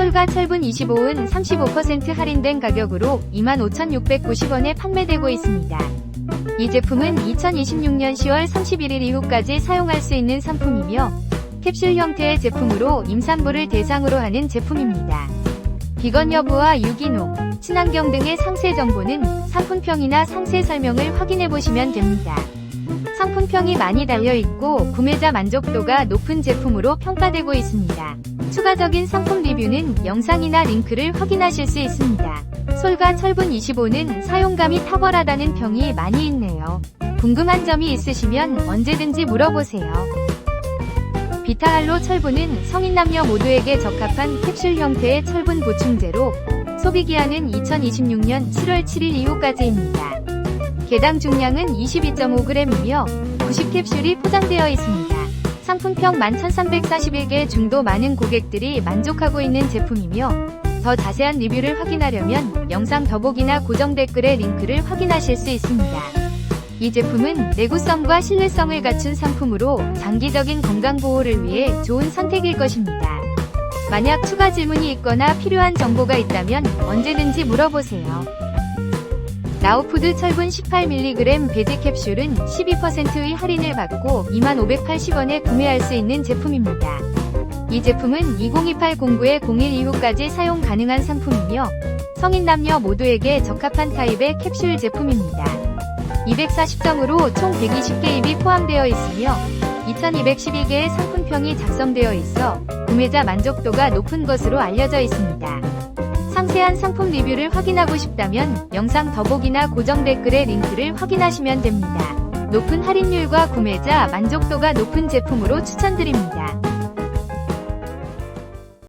솔가 철분 25은 35% 할인된 가격으로 25,690원에 판매되고 있습니다. 이 제품은 2026년 10월 31일 이후까지 사용할 수 있는 상품이며 캡슐 형태의 제품으로 임산부를 대상으로 하는 제품입니다. 비건 여부와 유기농, 친환경 등의 상세 정보는 상품평이나 상세 설명을 확인해 보시면 됩니다. 상품평이 많이 달려 있고 구매자 만족도가 높은 제품으로 평가되고 있습니다. 추가적인 상품 리뷰는 영상이나 링크를 확인하실 수 있습니다. 솔가 철분 25는 사용감이 탁월하다는 평이 많이 있네요. 궁금한 점이 있으시면 언제든지 물어보세요. 비타할로 철분은 성인 남녀 모두에게 적합한 캡슐 형태의 철분 보충제로 소비기한은 2026년 7월 7일 이후까지입니다. 개당 중량은 22.5g이며 90캡슐이 포장되어 있습니다. 상품평 11,341개 중도 많은 고객들이 만족하고 있는 제품이며 더 자세한 리뷰를 확인하려면 영상 더보기나 고정 댓글의 링크를 확인하실 수 있습니다. 이 제품은 내구성과 신뢰성을 갖춘 상품으로 장기적인 건강 보호를 위해 좋은 선택일 것입니다. 만약 추가 질문이 있거나 필요한 정보가 있다면 언제든지 물어보세요. 나우푸드 철분 18mg 베드 캡슐은 12%의 할인을 받고 2580원에 구매할 수 있는 제품입니다. 이 제품은 2028-09의 01 이후까지 사용 가능한 상품이며 성인 남녀 모두에게 적합한 타입의 캡슐 제품입니다. 240정으로 총 120개 입이 포함되어 있으며 2212개의 상품평이 작성되어 있어 구매자 만족도가 높은 것으로 알려져 있습니다. 상세한 상품 리뷰를 확인하고 싶다면 영상 더보기나 고정 댓글의 링크를 확인하시면 됩니다. 높은 할인율과 구매자 만족도가 높은 제품으로 추천드립니다.